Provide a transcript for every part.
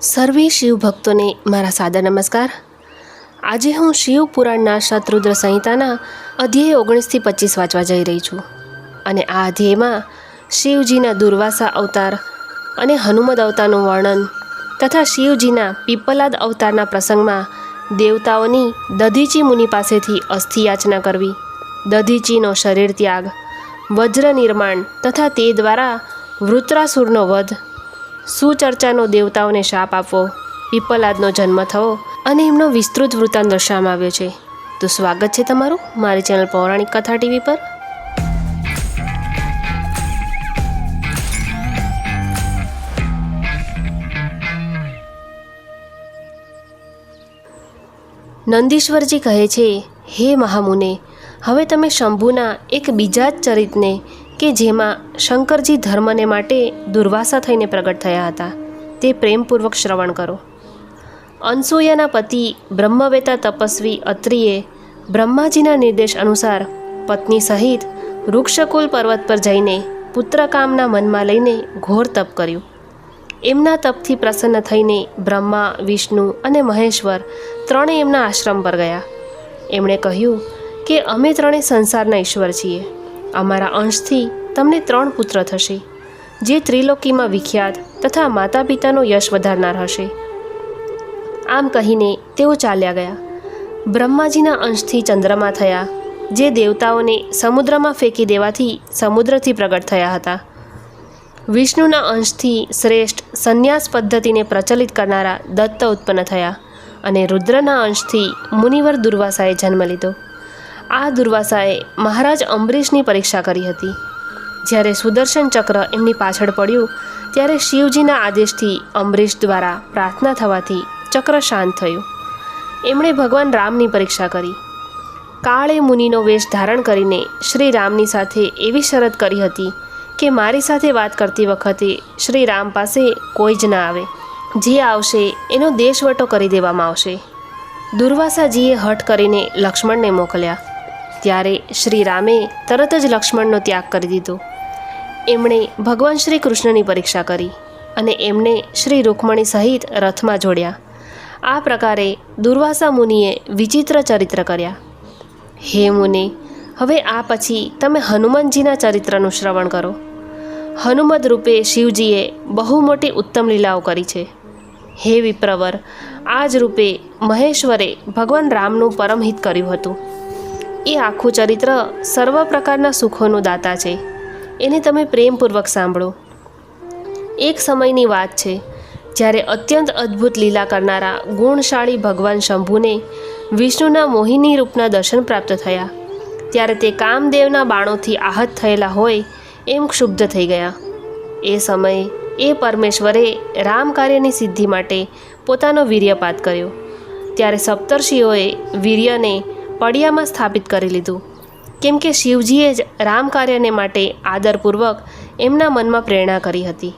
સર્વે શિવ ભક્તોને મારા સાદર નમસ્કાર. આજે હું શિવ પુરાણના શત્રુદ્ર સંહિતાના અધ્યાય ઓગણીસથી પચીસ વાંચવા જઈ રહી છું. અને આ અધ્યાયમાં શિવજીના દુર્વાસા અવતાર અને હનુમદ અવતારનું વર્ણન તથા શિવજીના પીપલાદ અવતારના પ્રસંગમાં દેવતાઓની દધીચી મુનિ પાસેથી અસ્થિ યાચના કરવી, દધીચીનો શરીર ત્યાગ, વજ્ર નિર્માણ તથા તે દ્વારા વૃત્રાસુરનો વધ સુચર્ચાનો દેવતાઓને શાપ આપવો, પીપલાદનો જન્મ થવો અને એમનો વિસ્તૃત વૃત્તાંત દર્શાવવામાં આવ્યો છે. તો સ્વાગત છે તમારું મારી ચેનલ પૌરાણિક કથા ટીવી પર. નંદીશ્વરજી કહે છે, હે મહામુને, હવે તમે શંભુના એક બીજા જ ચરિતને કે જેમાં શંકરજી ધર્મને માટે દુર્વાસા થઈને પ્રગટ થયા હતા. તે પ્રેમપૂર્વક શ્રવણ કરો. અનસૂયાના પતિ બ્રહ્મવેતા તપસ્વી અત્રિએ બ્રહ્માજીના નિર્દેશ અનુસાર પત્ની સહિત વૃક્ષકુલ પર્વત પર જઈને પુત્રકામના મનમાં લઈને ઘોર તપ કર્યું. એમના તપથી પ્રસન્ન થઈને બ્રહ્મા, વિષ્ણુ અને મહેશ્વર ત્રણેય એમના આશ્રમ પર ગયા. એમણે કહ્યું કે અમે ત્રણેય સંસારના ઈશ્વર છીએ. અમારા અંશથી તમને ત્રણ પુત્ર થશે, જે ત્રિલોકીમાં વિખ્યાત તથા માતા પિતાનો યશ વધારનાર હશે. આમ કહીને તેઓ ચાલ્યા ગયા. બ્રહ્માજીના અંશથી ચંદ્રમા થયા, જે દેવતાઓને સમુદ્રમાં ફેંકી દેવાથી સમુદ્રથી પ્રગટ થયા હતા. વિષ્ણુના અંશથી શ્રેષ્ઠ સંન્યાસ પદ્ધતિને પ્રચલિત કરનારા દત્ત ઉત્પન્ન થયા અને રુદ્રના અંશથી મુનિવર દુર્વાસાએ જન્મ લીધો. આ દુર્વાસાએ મહારાજ અંબરીશની પરીક્ષા કરી હતી. જ્યારે સુદર્શન ચક્ર એમની પાછળ પડ્યું, ત્યારે શિવજીના આદેશથી અંબરીશ દ્વારા પ્રાર્થના થવાથી ચક્ર શાંત થયું. એમણે ભગવાન રામની પરીક્ષા કરી. કાળે મુનિનો વેશ ધારણ કરીને શ્રી રામની સાથે એવી શરત કરી હતી કે મારી સાથે વાત કરતી વખતે શ્રી રામ પાસે કોઈ જ ના આવે. જે આવશે એનો દેશવટો કરી દેવામાં આવશે. દુર્વાસાજીએ હઠ કરીને લક્ષ્મણને મોકલ્યા. ત્યારે શ્રી રામે તરત જ લક્ષ્મણનો ત્યાગ કરી દીધો. એમણે ભગવાન શ્રી કૃષ્ણની પરીક્ષા કરી અને એમને શ્રી રૂકમણી સહિત રથમાં જોડ્યા. આ પ્રકારે દુર્વાસા મુનિએ વિચિત્ર ચરિત્ર કર્યા. હે મુનિ, હવે આ પછી તમે હનુમાનજીના ચરિત્રનું શ્રવણ કરો. હનુમદ રૂપે શિવજીએ બહુ મોટી ઉત્તમ લીલાઓ કરી છે. હે વિપ્રવર આ જ રૂપે મહેશ્વરે ભગવાન રામનું પરમહિત કર્યું હતું. એ આખું ચરિત્ર સર્વ પ્રકારના સુખોનો દાતા છે. એને તમે પ્રેમપૂર્વક સાંભળો. એક સમયની વાત છે, જ્યારે અત્યંત અદ્ભુત લીલા કરનારા ગુણશાળી ભગવાન શંભુને વિષ્ણુના મોહિની રૂપના દર્શન પ્રાપ્ત થયા. ત્યારે તે કામદેવના બાણોથી આહત થયેલા હોય એમ ક્ષુબ્ધ થઈ ગયા. એ સમયે એ પરમેશ્વરે રામ કાર્યની સિદ્ધિ માટે પોતાનો વીર્યપાત કર્યો. ત્યારે સપ્તર્ષિઓએ વીર્યને પડિયામાં સ્થાપિત કરી લીધું. કેમ કે શિવજીએ જ રામ કાર્યને માટે આદરપૂર્વક એમના મનમાં પ્રેરણા કરી હતી.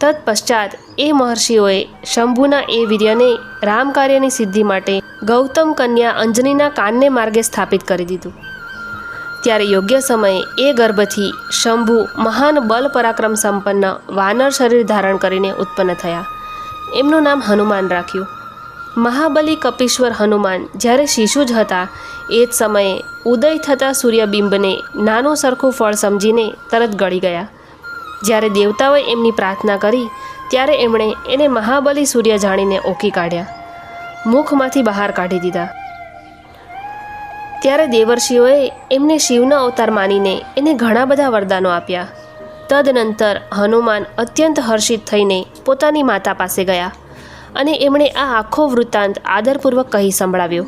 તત્પશ્ચાત એ મહર્ષિઓએ શંભુના એ વીર્યને રામ કાર્યની સિદ્ધિ માટે ગૌતમ કન્યા અંજનીના કાનને માર્ગે સ્થાપિત કરી દીધું. ત્યારે યોગ્ય સમયે એ ગર્ભથી શંભુ મહાન બલ પરાક્રમ સંપન્ન વાનર શરીર ધારણ કરીને ઉત્પન્ન થયા. એમનું નામ હનુમાન રાખ્યું. મહાબલી કપીશ્વર હનુમાન. જ્યારે શિશુ જ હતા, એ જ સમયે ઉદય થતા સૂર્યબિંબને નાનું સરખું ફળ સમજીને તરત ગળી ગયા. જ્યારે દેવતાઓએ એમની પ્રાર્થના કરી, ત્યારે એમણે એને મહાબલી સૂર્ય જાણીને ઓકી કાઢ્યા. મુખમાંથી બહાર કાઢી દીધા. ત્યારે દેવર્ષિઓએ એમને શિવના અવતાર માનીને એને ઘણા બધા વરદાનો આપ્યા. તદનંતર હનુમાન અત્યંત હર્ષિત થઈને પોતાની માતા પાસે ગયા. અને એમણે આ આખો વૃત્તાંત આદરપૂર્વક કહી સંભળાવ્યો.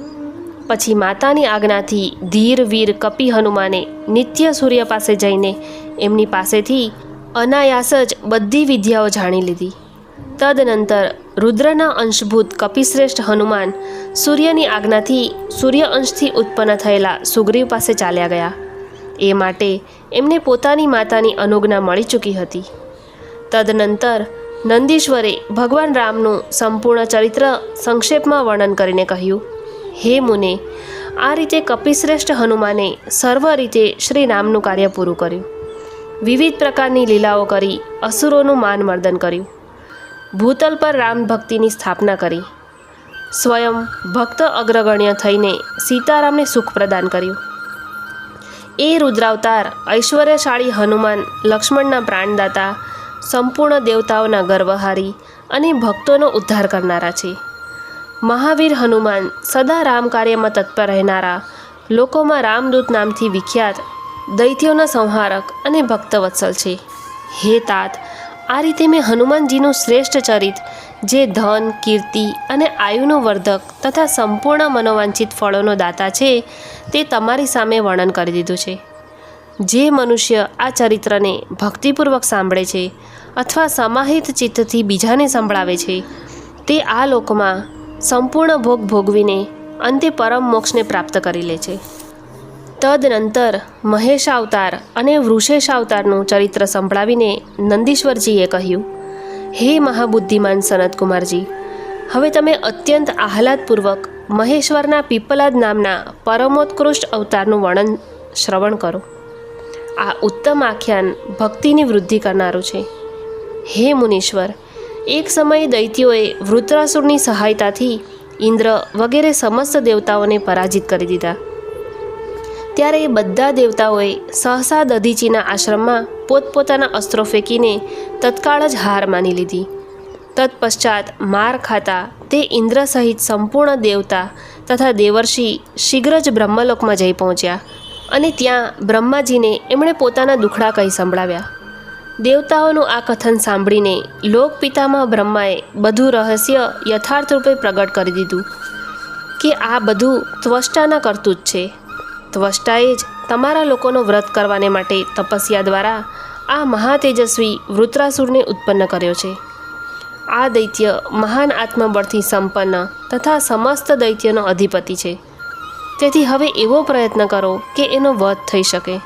પછી માતાની આજ્ઞાથી ધીર વીર કપી હનુમાને નિત્ય સૂર્ય પાસે જઈને એમની પાસેથી અનાયાસ જ બધી વિદ્યાઓ જાણી લીધી. તદનંતર રુદ્રના અંશભૂત કપિશ્રેષ્ઠ હનુમાન સૂર્યની આજ્ઞાથી સૂર્ય અંશથી ઉત્પન્ન થયેલા સુગ્રીવ પાસે ચાલ્યા ગયા. એ માટે એમને પોતાની માતાની અનુજ્ઞા મળી ચૂકી હતી. તદનંતર નંદીશ્વરે ભગવાન રામનું સંપૂર્ણ ચરિત્ર સંક્ષેપમાં વર્ણન કરીને કહ્યું, હે મુને, આ રીતે કપિશ્રેષ્ઠ હનુમાને સર્વ રીતે શ્રી રામનું કાર્ય પૂરું કર્યું. વિવિધ પ્રકારની લીલાઓ કરી અસુરોનું માનમર્દન કર્યું. ભૂતલ પર રામ ભક્તિની સ્થાપના કરી. સ્વયં ભક્ત અગ્રગણ્ય થઈને સીતારામને સુખ પ્રદાન કર્યું. એ રુદ્રાવતાર ઐશ્વર્યશાળી હનુમાન લક્ષ્મણના પ્રાણદાતા સંપૂર્ણ દેવતાઓના ગર્વહારી અને ભક્તોનો ઉદ્ધાર કરનારા છે. મહાવીર હનુમાન સદા રામ કાર્યમાં તત્પર રહેનારા, લોકોમાં રામદૂત નામથી વિખ્યાત, દૈત્યોના સંહારક અને ભક્તવત્સલ છે. હે તાત, આ રીતે મેં હનુમાનજીનું શ્રેષ્ઠ ચરિત, જે ધન, કીર્તિ અને આયુનું વર્ધક તથા સંપૂર્ણ મનોવાંછિત ફળોનો દાતા છે, તે તમારી સામે વર્ણન કરી દીધું છે. જે મનુષ્ય આ ચરિત્રને ભક્તિપૂર્વક સાંભળે છે અથવા સમાહિત ચિત્તથી બીજાને સંભળાવે છે, તે આ લોકમાં સંપૂર્ણ ભોગ ભોગવીને અંતે પરમ મોક્ષને પ્રાપ્ત કરી લે છે. તદનંતર મહેશ અવતાર અને વૃષેશ અવતારનું ચરિત્ર સંભળાવીને નંદીશ્વરજીએ કહ્યું, હે મહાબુદ્ધિમાન સનતકુમારજી, હવે તમે અત્યંત આહલાદપૂર્વક મહેશ્વરના પીપલાદ નામના પરમોત્કૃષ્ટ અવતારનું વર્ણન શ્રવણ કરો. આ ઉત્તમ આખ્યાન ભક્તિની વૃદ્ધિ કરનારું છે. હે મુનીશ્વર, એક સમયે દૈત્યોએ વૃત્રાસુરની સહાયતાથી ઇન્દ્ર વગેરે સમસ્ત દેવતાઓને પરાજિત કરી દીધા. ત્યારે એ બધા દેવતાઓએ સહસા દધીચીના આશ્રમમાં પોતપોતાના અસ્ત્રો ફેંકીને તત્કાળ જ હાર માની લીધી. તત્પશ્ચાત માર ખાતા તે ઇન્દ્ર સહિત સંપૂર્ણ દેવતા તથા દેવર્ષિ શીઘ્ર જ બ્રહ્મલોકમાં જઈ પહોંચ્યા. અને ત્યાં બ્રહ્માજીને એમણે પોતાના દુખડા કહી સંભળાવ્યા. દેવતાઓનું આ કથન સાંભળીને લોકપિતામાં બ્રહ્માએ બધું રહસ્ય યથાર્થ રૂપે પ્રગટ કરી દીધું કે આ બધું ત્વષ્ટાના કરતું જ છે. ત્વષ્ટાએ જ તમારા લોકોનો વ્રત કરવાને માટે તપસ્યા દ્વારા આ મહાતેજસ્વી વૃત્રાસુરને ઉત્પન્ન કર્યો છે. આ દૈત્ય મહાન આત્મબળથી સંપન્ન તથા સમસ્ત દૈત્યનો અધિપતિ છે. તેથી હવે એવો પ્રયત્ન કરો કે એનો વધ થઈ શકે.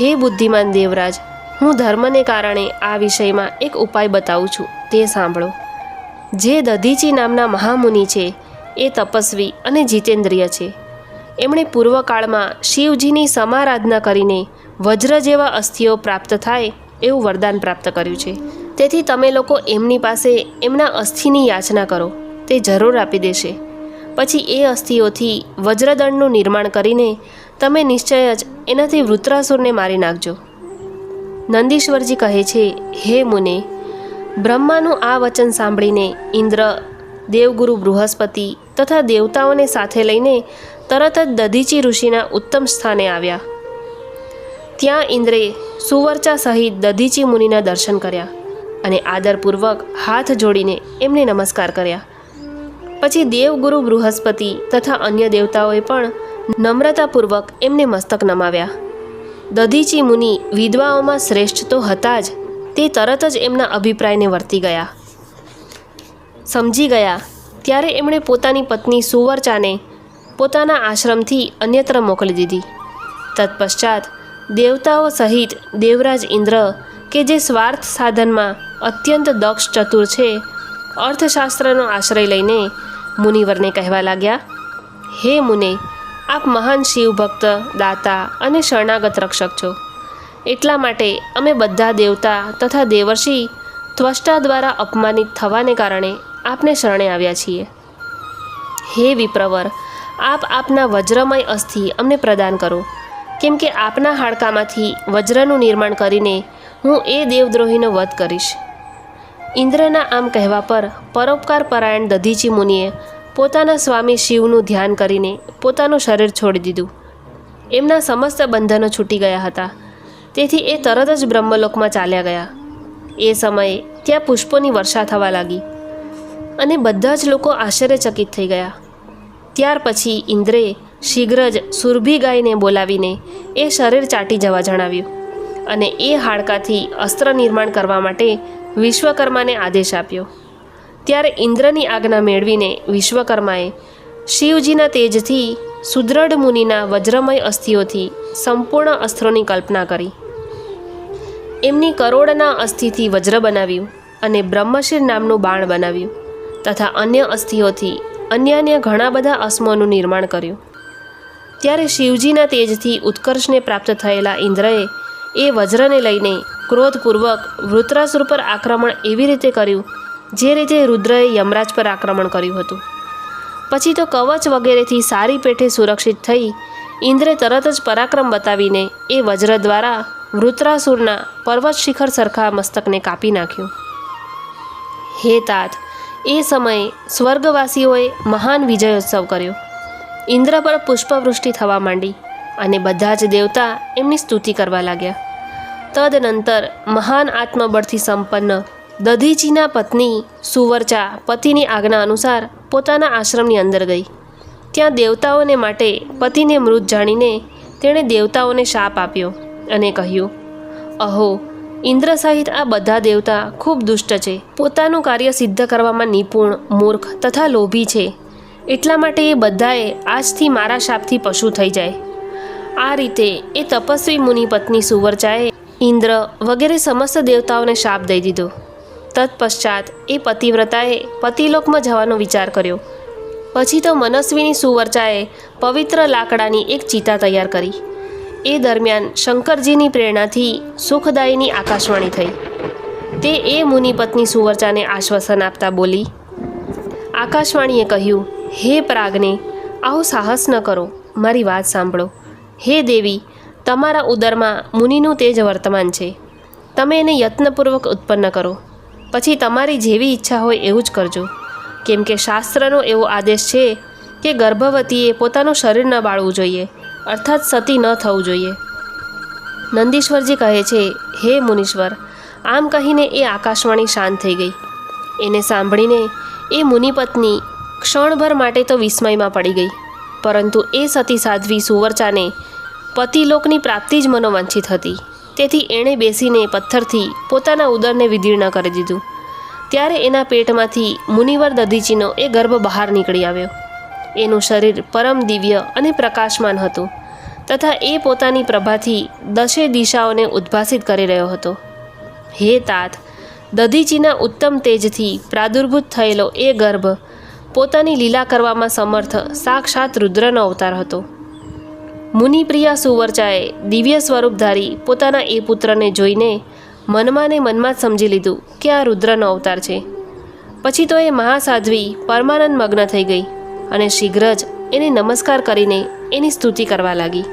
હે બુદ્ધિમાન દેવરાજ, હું ધર્મને કારણે આ વિષયમાં એક ઉપાય બતાવું છું, તે સાંભળો. જે દધીચી નામના મહામુનિ છે, એ તપસ્વી અને જીતેન્દ્રિય છે. એમણે પૂર્વકાળમાં શિવજીની સમારાધના કરીને વજ્ર જેવા અસ્થિઓ પ્રાપ્ત થાય એવું વરદાન પ્રાપ્ત કર્યું છે. તેથી તમે લોકો એમની પાસે એમના અસ્થિની યાચના કરો, તે જરૂર આપી દેશે. પછી એ અસ્થિઓથી વજ્રદંડનું નિર્માણ કરીને તમે નિશ્ચય જ એનાથી વૃત્રાસુરને મારી નાખજો. નંદીશ્વરજી કહે છે, હે મુને, બ્રહ્માનું આ વચન સાંભળીને ઇન્દ્ર, દેવગુરુ બૃહસ્પતિ તથા દેવતાઓને સાથે લઈને તરત જ દધીચી ઋષિના ઉત્તમ સ્થાને આવ્યા. ત્યાં ઇન્દ્રે સુવર્ચા સહિત દધીચી મુનિના દર્શન કર્યા અને આદરપૂર્વક હાથ જોડીને એમને નમસ્કાર કર્યા. પછી દેવગુરુ બૃહસ્પતિ તથા અન્ય દેવતાઓએ પણ નમ્રતાપૂર્વક એમને મસ્તક નમાવ્યા. દધીચી મુનિ વિધવાઓમાં શ્રેષ્ઠ તો હતા જ, તે તરત જ એમના અભિપ્રાયને વર્તી ગયા. સમજી ગયા, ત્યારે એમણે પોતાની પત્ની સુવર્ચાને પોતાના આશ્રમથી અન્યત્ર મોકલી દીધી. તત્પશ્ચાત દેવતાઓ સહિત દેવરાજ ઇન્દ્ર, કે જે સ્વાર્થ સાધનમાં અત્યંત દક્ષ ચતુર છે અર્થશાસ્ત્રનો આશ્રય લઈને મુનિવરને કહેવા લાગ્યા, હે મુને, આપ મહાન શિવભક્ત દાતા અને શરણાગત રક્ષક છો. એટલા માટે અમે બધા દેવતા તથા દેવર્ષિ ત્વષ્ટા દ્વારા અપમાનિત થવાને કારણે આપને શરણે આવ્યા છીએ. હે વિપ્રવર, આપ આપના વજ્રમય અસ્થિ અમને પ્રદાન કરો. કેમ કે આપના હાડકામાંથી વજ્રનું નિર્માણ કરીને હું એ દેવદ્રોહીનો વધ કરીશ. ઇન્દ્રના આમ કહેવા પર પરોપકાર પરાયણ દધીચી મુનિએ પોતાના સ્વામી શિવનું ધ્યાન કરીને પોતાનું શરીર છોડી દીધું. એમના સમસ્ત બંધનો છૂટી ગયા હતા. તેથી એ તરત જ બ્રહ્મલોકમાં ચાલ્યા ગયા. એ સમયે ત્યાં પુષ્પોની વર્ષા થવા લાગી અને બધા જ લોકો આશ્ચર્યચકિત થઈ ગયા. ત્યાર પછી ઇન્દ્રે શીઘ્ર જ સુરભી ગાયને બોલાવીને એ શરીર ચાટી જવા જણાવ્યું અને એ હાડકાથી અસ્ત્ર નિર્માણ કરવા માટે વિશ્વકર્માને આદેશ આપ્યો. ત્યારે ઇન્દ્રની આજ્ઞા મેળવીને વિશ્વકર્માએ શિવજીના તેજથી સુદૃઢ મુનિના વજ્રમય અસ્થિઓથી સંપૂર્ણ અસ્ત્રોની કલ્પના કરી. એમની કરોડના અસ્થિથી વજ્ર બનાવ્યું અને બ્રહ્મશિર નામનું બાણ બનાવ્યું તથા અન્ય અસ્થિઓથી અન્ય અન્ય ઘણા બધા અસ્મોનું નિર્માણ કર્યું. ત્યારે શિવજીના તેજથી ઉત્કર્ષને પ્રાપ્ત થયેલા ઇન્દ્રએ એ વજ્રને લઈને ક્રોધપૂર્વક વૃત્રાસુર પર આક્રમણ એવી રીતે કર્યું, જે રીતે રુદ્રએ યમરાજ પર આક્રમણ કર્યું હતું. પછી તો કવચ વગેરેથી સારી પેઠે સુરક્ષિત થઈ ઇન્દ્રે તરત જ પરાક્રમ બતાવીને એ વજ્ર દ્વારા વૃત્રાસુરના પર્વત શિખર સરખા મસ્તકને કાપી નાખ્યું. હે તાત, એ સમયે સ્વર્ગવાસીઓએ મહાન વિજયોત્સવ કર્યો. ઇન્દ્ર પર પુષ્પવૃષ્ટિ થવા માંડી અને બધા જ દેવતા એમની સ્તુતિ કરવા લાગ્યા. તદનંતર મહાન આત્મબળથી સંપન્ન. દધીજીના પત્ની સુવર્ચા પતિની આજ્ઞા અનુસાર પોતાના આશ્રમની અંદર ગઈ. ત્યાં દેવતાઓને માટે પતિને મૃત જાણીને તેણે દેવતાઓને શાપ આપ્યો અને કહ્યું, અહો, ઇન્દ્ર સહિત આ બધા દેવતા ખૂબ દુષ્ટ છે. પોતાનું કાર્ય સિદ્ધ કરવામાં નિપુણ, મૂર્ખ તથા લોભી છે. એટલા માટે એ બધાએ આજથી મારા શાપથી પશુ થઈ જાય. આ રીતે એ તપસ્વી મુનિ પત્ની સુવર્ચાએ ઇન્દ્ર વગેરે સમસ્ત દેવતાઓને શાપ દઈ દીધો. તત્પશ્ચાત એ પતિવ્રતાએ પતિલોકમાં જવાનો વિચાર કર્યો. પછી તો મનસ્વીની સુવર્ચાએ પવિત્ર લાકડાની એક ચિતા તૈયાર કરી. એ દરમિયાન શંકરજીની પ્રેરણાથી સુખદાયીની આકાશવાણી થઈ. તે એ મુનિપત્ની સુવર્ચાને આશ્વાસન આપતા બોલી, આકાશવાણીએ કહ્યું, હે પ્રાગને, આવું સાહસ ન કરો. મારી વાત સાંભળો. હે દેવી તમારા ઉદરમાં મુનિનું તેજ વર્તમાન છે. તમે એને યત્નપૂર્વક ઉત્પન્ન કરો. પછી તમારી જેવી ઈચ્છા હોય એવું જ કરજો. કેમ કે શાસ્ત્રનો એવો આદેશ છે કે ગર્ભવતીએ પોતાનું શરીર ન બાળવું જોઈએ, અર્થાત સતી ન થવું જોઈએ. નંદીશ્વરજી કહે છે, હે મુનીશ્વર, આમ કહીને એ આકાશવાણી શાંત થઈ ગઈ. એને સાંભળીને એ મુનિપત્ની ક્ષણભર માટે તો વિસ્મયમાં પડી ગઈ. પરંતુ એ સતી સાધ્વી સુવર્ચાને પતિલોકની પ્રાપ્તિ જ મનોવાંછિત હતી. તેથી એણે બેસીને પથ્થરથી પોતાના ઉદરને વિદીર્ણ કરી દીધું. ત્યારે એના પેટમાંથી મુનિવર દધીચીનો એ ગર્ભ બહાર નીકળી આવ્યો. એનું શરીર પરમ દિવ્ય અને પ્રકાશમાન હતું તથા એ પોતાની પ્રભાથી દશે દિશાઓને ઉદ્ભાસિત કરી રહ્યો હતો. હે તાત, દધીચીના ઉત્તમ તેજથી પ્રાદુર્ભૂત થયેલો એ ગર્ભ પોતાની લીલા કરવામાં સમર્થ સાક્ષાત રુદ્રનો અવતાર હતો. મુનિપ્રિયા સુવર્ચાએ દિવ્ય સ્વરૂપ ધારી પોતાના એ પુત્રને જોઈને મનમાં ને મનમાં જ સમજી લીધું કે આ રુદ્રનો અવતાર છે. પછી તો એ મહાસાધ્વી પરમાનંદ મગ્ન થઈ ગઈ અને શીઘ્ર જ એને નમસ્કાર કરીને એની સ્તુતિ કરવા લાગી.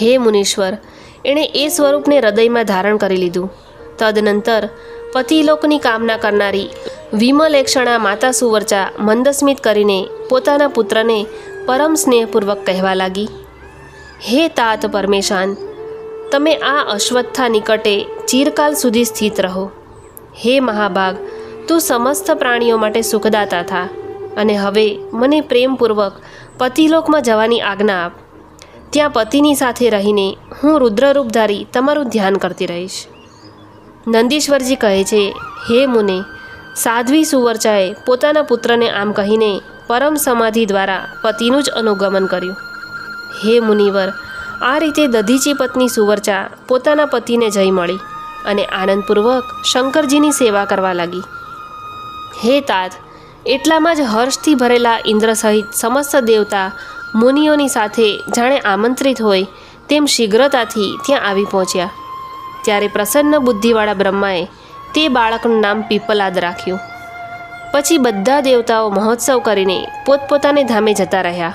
હે મુનીશ્વર, એણે એ સ્વરૂપને હૃદયમાં ધારણ કરી લીધું. તદનંતર પતિલોકની કામના કરનારી વિમલેક્ષણા માતા સુવર્ચા મંદસ્મિત કરીને પોતાના પુત્રને પરમ સ્નેહપૂર્વક કહેવા લાગી. હે તાત પરમેશાન, તમે આ અશ્વત્થા નિકટે ચિરકાલ સુધી સ્થિત રહો. હે મહાભાગ તું સમસ્ત પ્રાણીઓ માટે સુખદાતા થા અને હવે મને પ્રેમપૂર્વક પતિલોકમાં જવાની આજ્ઞા આપ. ત્યાં પતિની સાથે રહીને હું રુદ્રરૂપધારી તમારું ધ્યાન કરતી રહીશ. નંદીશ્વરજી કહે છે, હે મુને, સાધ્વી સુવર્ચાએ પોતાના પુત્રને આમ કહીને પરમ સમાધિ દ્વારા પતિનું જ અનુગમન કર્યું. હે મુનિવર, આ રીતે દધીચી પત્ની સુવર્ચા પોતાના પતિને જઈ મળી અને આનંદપૂર્વક શંકરજીની સેવા કરવા લાગી. હે તાત, એટલામાં જ હર્ષથી ભરેલા ઇન્દ્ર સહિત સમસ્ત દેવતા મુનિઓની સાથે જાણે આમંત્રિત હોય તેમ શીઘ્રતાથી ત્યાં આવી પહોંચ્યા. ત્યારે પ્રસન્ન બુદ્ધિવાળા બ્રહ્માએ તે બાળકનું નામ પીપલાદ રાખ્યું. પછી બધા દેવતાઓ મહોત્સવ કરીને પોતપોતાને ધામે જતા રહ્યા.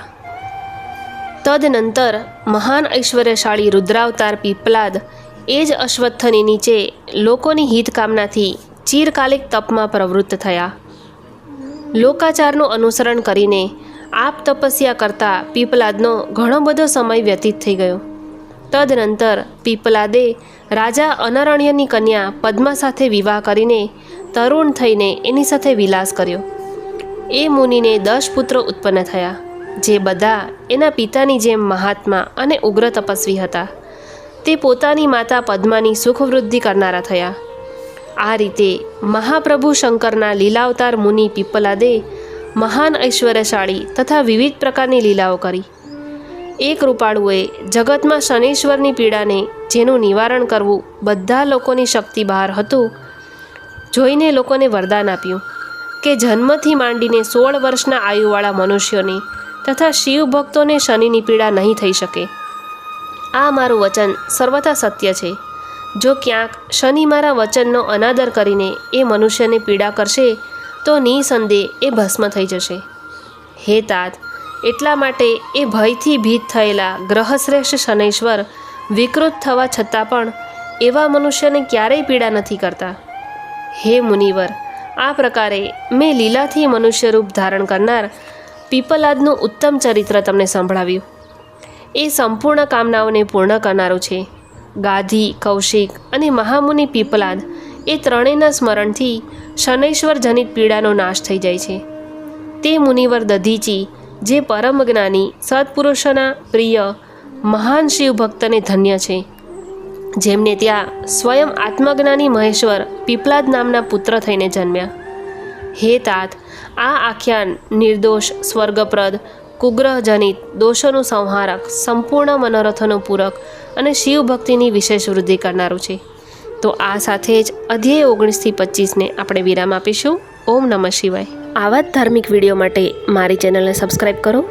તદનંતર મહાન ઐશ્વર્યશાળી રુદ્રાવતાર પીપલાદ એ જ અશ્વત્થની નીચે લોકોની હિતકામનાથી ચિરકાલિક તપમાં પ્રવૃત્ત થયા. લોકાચારનું અનુસરણ કરીને આપ તપસ્યા કરતા પીપલાદનો ઘણો બધો સમય વ્યતીત થઈ ગયો. તદનંતર પીપલાદે રાજા અનરણ્યની કન્યા પદ્મા સાથે વિવાહ કરીને તરુણ થઈને એની સાથે વિલાસ કર્યો. એ મુનિને દસ પુત્રો ઉત્પન્ન થયા. જે બધા એના પિતાની જેમ મહાત્મા અને ઉગ્ર તપસ્વી હતા. તે પોતાની માતા પદ્માની સુખવૃદ્ધિ કરનારા થયા. આ રીતે મહાપ્રભુ શંકરના લીલાવતાર મુનિ પીપલાદે મહાન ઐશ્વર્યશાળી તથા વિવિધ પ્રકારની લીલાઓ કરી. એક રૂપાળુએ જગતમાં શનેશ્વરની પીડાને જેનું નિવારણ કરવું બધા લોકોની શક્તિ બહાર હતું, જોઈને લોકોને વરદાન આપ્યું કે જન્મથી માંડીને સોળ વર્ષના આયુવાળા મનુષ્યોને તથા શિવ ભક્તોને શનિની પીડા નહીં થઈ શકે. આ મારું વચન સર્વથા સત્ય છે. જો ક્યાંક શનિ મારા વચનનો અનાદર કરીને એ મનુષ્યને પીડા કરશે, તો નિસંદેહ એ ભસ્મ થઈ જશે. હે તાત, એટલા માટે એ ભયથી ભીત થયેલા ગ્રહશ્રેષ્ઠ શનૈશ્વર વિકૃત થવા છતાં પણ એવા મનુષ્યને ક્યારેય પીડા નથી કરતા. હે મુનિવર, આ પ્રકારે મેં લીલાથી મનુષ્ય રૂપ ધારણ કરનાર પીપલાદનું ઉત્તમ ચરિત્ર તમને સંભળાવ્યું. એ સંપૂર્ણ કામનાઓને પૂર્ણ કરનારું છે. ગાધી, કૌશિક અને મહામુનિ પીપલાદ એ ત્રણેયના સ્મરણથી શનૈશ્વર જનિત પીડાનો નાશ થઈ જાય છે. તે મુનિવર દધીચી, જે પરમ જ્ઞાની, સત્પુરુષોના પ્રિય, મહાન શિવ ભક્તને ધન્ય છે. જેમને ત્યાં સ્વયં આત્મજ્ઞાની મહેશ્વર પીપલાદ નામના પુત્ર થઈને જન્મ્યા. હે તાત આ આખ્યાન નિર્દોષ, સ્વર્ગપ્રદ, કુગ્રહજનિત, દોષોનું સંહારક, સંપૂર્ણ મનોરથોનું પૂરક અને શિવભક્તિની વિશેષ વૃદ્ધિ કરનારું છે. તો આ સાથે જ અધ્યાય ઓગણીસથી પચીસને આપણે વિરામ આપીશું. ઓમ નમઃ શિવાય. આવા જ ધાર્મિક વીડિયો માટે મારી ચેનલને સબસ્ક્રાઈબ કરો.